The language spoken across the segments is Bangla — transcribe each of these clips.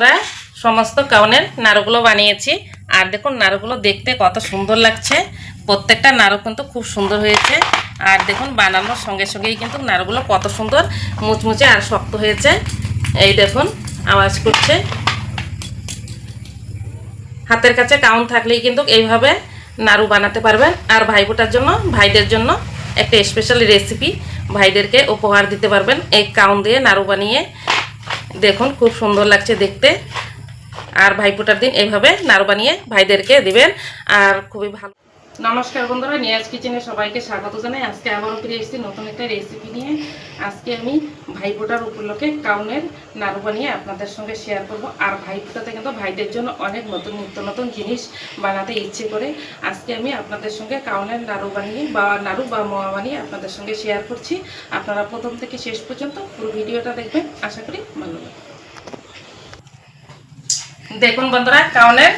বন্ধুরা, সমস্ত কাউনের নাড়ুগুলো বানিয়েছি। আর দেখুন, নাড়ুগুলো দেখতে কত সুন্দর লাগছে। প্রত্যেকটা নাড়ু কিন্তু খুব সুন্দর হয়েছে। আর দেখুন, বানানোর সঙ্গে সঙ্গেই কিন্তু নাড়ুগুলো কত সুন্দর মুচমুচে আর শক্ত হয়েছে। এই দেখুন, আওয়াজ করছে। হাতের কাছে কাউন থাকলেই কিন্তু এইভাবে নাড়ু বানাতে পারবেন। আর ভাইফোঁটার জন্য, ভাইদের জন্য একটা স্পেশাল রেসিপি ভাইদেরকে উপহার দিতে পারবেন। এই কাউন দিয়ে নাড়ু বানিয়ে দেখুন, খুব সুন্দর লাগছে দেখতে। আর ভাইফোঁটার দিন এইভাবে নাড়ু বানিয়ে ভাইদেরকে দিবেন। আর খুবই ভালো নমস্কার বন্ধুরা, নিয়াজ কিচেনে সবাইকে স্বাগত জানাই। আজকে আবারও ফিরে এসেছি নতুন একটা রেসিপি নিয়ে। আজকে আমি ভাইফোঁটার উপলক্ষে কাউনের নাড়ু বানিয়ে আপনাদের সঙ্গে শেয়ার করব। আর ভাইফোঁটাতে কিন্তু ভাইদের জন্য অনেক নতুন, নিত্য নতুন জিনিস বানাতে ইচ্ছে করে। আজকে আমি আপনাদের সঙ্গে কাউনের নাড়ু বানিয়ে বা নাড়ু বা মোয়া বানিয়ে আপনাদের সঙ্গে শেয়ার করছি। আপনারা প্রথম থেকে শেষ পর্যন্ত পুরো ভিডিওটা দেখবেন। আশা করি ভালো লাগবে। দেখুন বন্ধুরা, কাউনের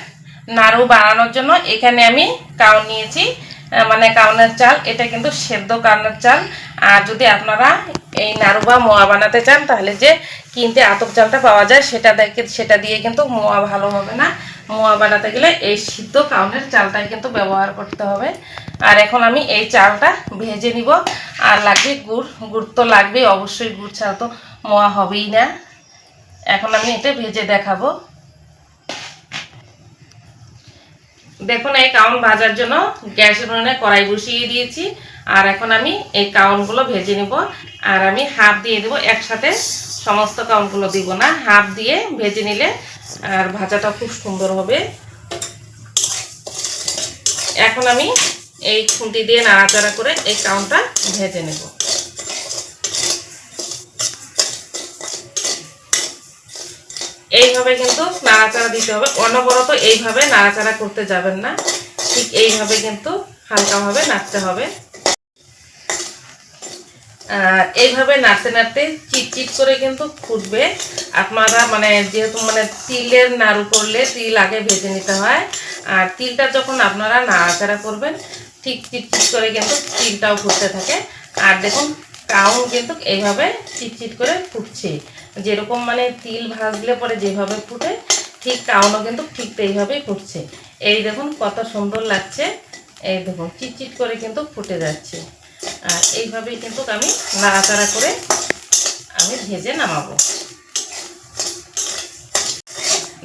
নাড়ু বানানোর জন্য এখানে আমি কাউন নিয়েছি মানে কাউনের চাল। এটা কিন্তু সেদ্ধ কাউনের চাল। আর যদি আপনারা এই নাড়ু বা মোয়া বানাতে চান, তাহলে যে কিনতে আতপ চালটা পাওয়া যায়, সেটা দেখে সেটা দিয়ে কিন্তু মোয়া ভালো হবে না। মোয়া বানাতে গেলে এই সিদ্ধ কাউনের চালটাই কিন্তু ব্যবহার করতে হবে। আর এখন আমি এই চালটা ভেজে নিব। আর লাগবে গুড়। গুড় তো লাগবেই, অবশ্যই গুড় ছাড়া তো মোয়া হবেই না। এখন আমি এটা ভেজে দেখাবো। দেখুন এই কাউন ভাজার জন্য গ্যাসের উনুনে কড়াই বসিয়ে দিয়েছি। আর এখন আমি এই কাউনগুলো ভেজে নিব। আর আমি হাফ দিয়ে দেবো, একসাথে সমস্ত কাউনগুলো দিব না। হাফ দিয়ে ভেজে নিলে আর ভাজাটা খুব সুন্দর হবে। এখন আমি এই খুঁটি দিয়ে নাড়াচাড়া করে এই কাউনটা ভেজে নেব। এইভাবে কিন্তু নাড়াচাড়া দিতে হবে। অনবরত এইভাবে নাড়াচাড়া করতে যাবেন না। ঠিক এইভাবে কিন্তু হালকাভাবে নাড়তে হবে। আর এইভাবে নাড়তে নাড়তে চিটচিট করে কিন্তু ফুটবে। আপনারা মানে যেহেতু মানে তিলের নাড়ু করলে তিল আগে ভেজে নিতে হয়। আর তিলটা যখন আপনারা নাড়াচাড়া করবেন, ঠিক চিটচিট করে কিন্তু তিলটাও ফুটতে থাকে। আর দেখুন কাউন কিন্তু এইভাবে চিটচিট করে ফুটছে। যেরকম মানে তিল ভাজলে পরে যেভাবে ফুটে, ঠিক কাউনও কিন্তু ঠিক এইভাবেই ফুটছে। এই দেখুন কত সুন্দর লাগছে। এই দেখুন চিটচিট করে কিন্তু ফুটে যাচ্ছে। আর এইভাবেই কিন্তু আমি নাড়াচাড়া করে আমি ভেজে নামাবো।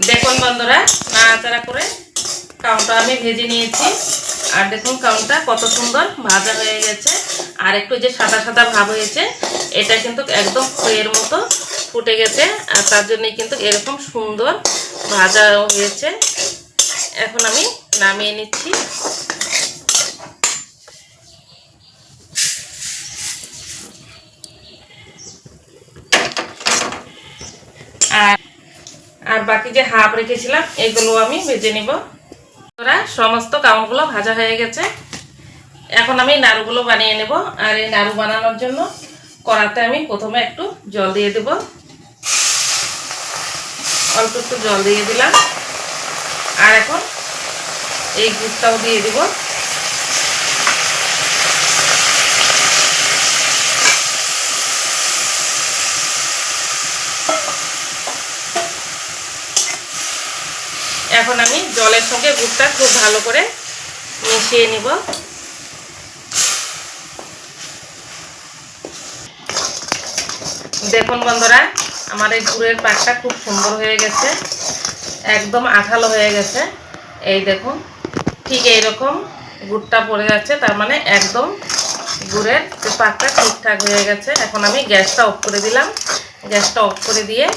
দেখুন বন্ধুরা, নাড়াচাড়া করে কাউনটা আমি ভেজে নিয়েছি। আর দেখুন কাউনটা কত সুন্দর ভাজা হয়ে গেছে। আর একটু যে সাদা সাদা ভাব হয়েছে, এটা কিন্তু একদম খইয়ের মতো ফুটে গেছে, আর তার জন্যই কিন্তু এরকম সুন্দর ভাজা হয়েছে। এখন আমি নামিয়ে নিচ্ছি। আর আর বাকি যে হাফ রেখেছিলাম, এগুলো আমি ভেজে নিব। ওরা সমস্ত কাউনগুলো ভাজা হয়ে গেছে। এখন আমি নাড়ুগুলো বানিয়ে নেব। আর এই নাড়ু বানানোর জন্য কড়াতে আমি প্রথমে একটু জল দিয়ে দেব। অল্প একটু জল দিয়ে দিলাম। আর এখন এই গুড়টাও দিয়ে দিব। এখন আমি জলের সঙ্গে গুড়টা খুব ভালো করে মিশিয়ে নিব। দেখুন বন্ধুরা, আমার এই গুড়ের পাকটা খুব সুন্দর হয়ে গেছে, একদম আঠালো হয়ে গেছে। এই দেখুন, ঠিক এইরকম গুড়টা পড়ে যাচ্ছে, তার মানে একদম গুড়ের পাকটা ঠিকঠাক হয়ে গেছে। এখন আমি গ্যাসটা অফ করে দিলাম। গ্যাসটা অফ করে দিয়ে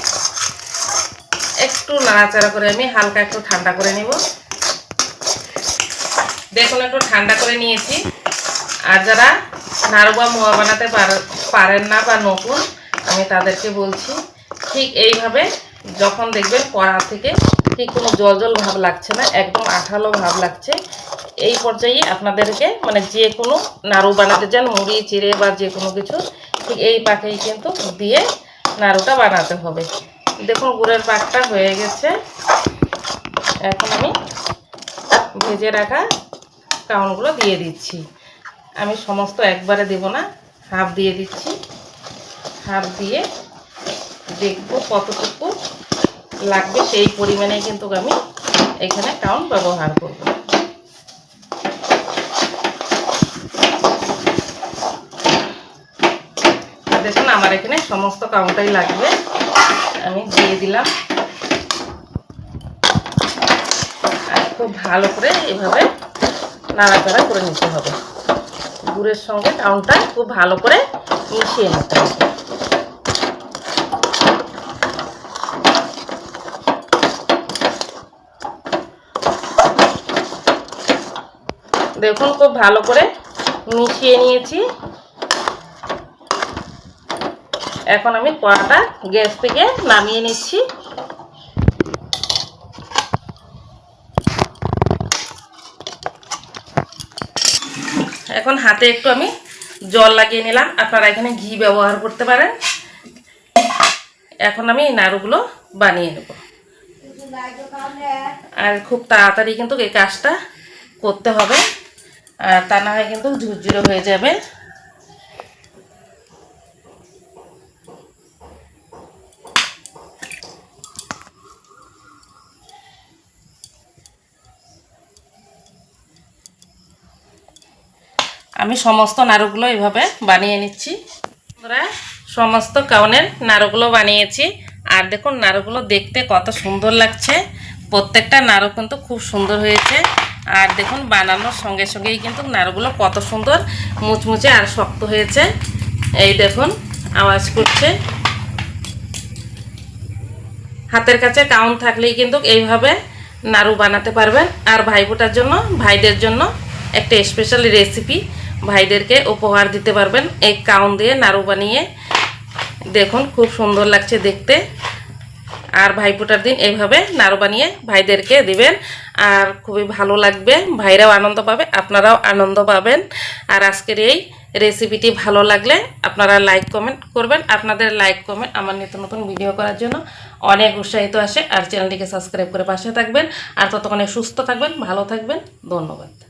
একটু নাড়াচাড়া করে আমি হালকা একটু ঠান্ডা করে নিব। দেখুন, একটু ঠান্ডা করে নিয়েছি। আর যারা নাড়ু বা মোয়া বানাতে পার- পারেন না বা নতুন আমি তাদেরকে বলছি, ঠিক এইভাবে যখন দেখবেন কড়া থেকে ঠিক কোনো জল জল ভাব লাগছে না, একদম আঠালো ভাব লাগছে, এই পর্যায়ে আপনাদেরকে মানে যে কোনো নাড়ু বানাতে যান মুড়ি, চিড়ে বা যে কোনো কিছু, ঠিক এই পাকেই কিন্তু দিয়ে নাড়ুটা বানাতে হবে। দেখুন গুড়ের পাকটা হয়ে গেছে। এখন আমি ভেজে রাখা কাউনগুলো দিয়ে দিচ্ছি। আমি সমস্ত একবারে দেব না, হাফ দিয়ে দিচ্ছি। হাফ দিয়ে দেখব কতটুকু লাগবে, সেই পরিমাণে কিন্তু আমি এখানে কাউন ব্যবহার করব। দেখুন, আমার এখানে সমস্ত কাউনটাই লাগবে। আমি দিয়ে দিলাম। আর খুব ভালো করে এভাবে নাড়াচাড়া করে নিতে হবে। গুড়ের সঙ্গে কাউনটা খুব ভালো করে মিশিয়ে নিতে হবে। দেখুন, খুব ভালো করে মিশিয়ে নিয়েছি। এখন আমি কড়াটা গ্যাস থেকে নামিয়ে নিচ্ছি। এখন হাতে একটু আমি জল লাগিয়ে নিলাম। আপনারা এখানে ঘি ব্যবহার করতে পারেন। এখন আমি এই নাড়ুগুলো বানিয়ে নেব। আর খুব তাড়াতাড়ি কিন্তু এই কাজটা করতে হবে। আর তা না হয় কিন্তু ঝুরঝুরে হয়ে যাবে। আমি সমস্ত নাড়ুগুলো এইভাবে বানিয়ে নিচ্ছি। বন্ধুরা, সমস্ত কাউনের নাড়ুগুলো বানিয়েছি। আর দেখুন, নাড়ুগুলো দেখতে কত সুন্দর লাগছে। প্রত্যেকটা নাড়ু কিন্তু খুব সুন্দর হয়েছে। আর দেখুন, বানানোর সঙ্গে সঙ্গেই কিন্তু নাড়ুগুলো কত সুন্দর মুচমুচে আর শক্ত হয়েছে। এই দেখুন, আওয়াজ করছে। হাতের কাছে কাউন থাকলেই কিন্তু এইভাবে নাড়ু বানাতে পারবেন। আর ভাইফোঁটার জন্য, ভাইদের জন্য একটা স্পেশাল রেসিপি ভাইদেরকে উপহার দিতে পারবেন। এই কাউন দিয়ে নাড়ু বানিয়ে দেখুন, খুব সুন্দর লাগছে দেখতে। আর ভাইফোঁটার দিন এইভাবে নাড়ু বানিয়ে ভাইদেরকে দিবেন। আর খুবই ভালো লাগবে, ভাইরাও আনন্দ পাবে, আপনারাও আনন্দ পাবেন। আর আজকের এই রেসিপিটি ভালো লাগলে আপনারা লাইক কমেন্ট করবেন। আপনাদের লাইক কমেন্ট আমার নিত্য নতুন ভিডিও করার জন্য অনেক উৎসাহিত আসে। আর চ্যানেলটিকে সাবস্ক্রাইব করে পাশে থাকবেন। আর ততক্ষণে সুস্থ থাকবেন, ভালো থাকবেন। ধন্যবাদ।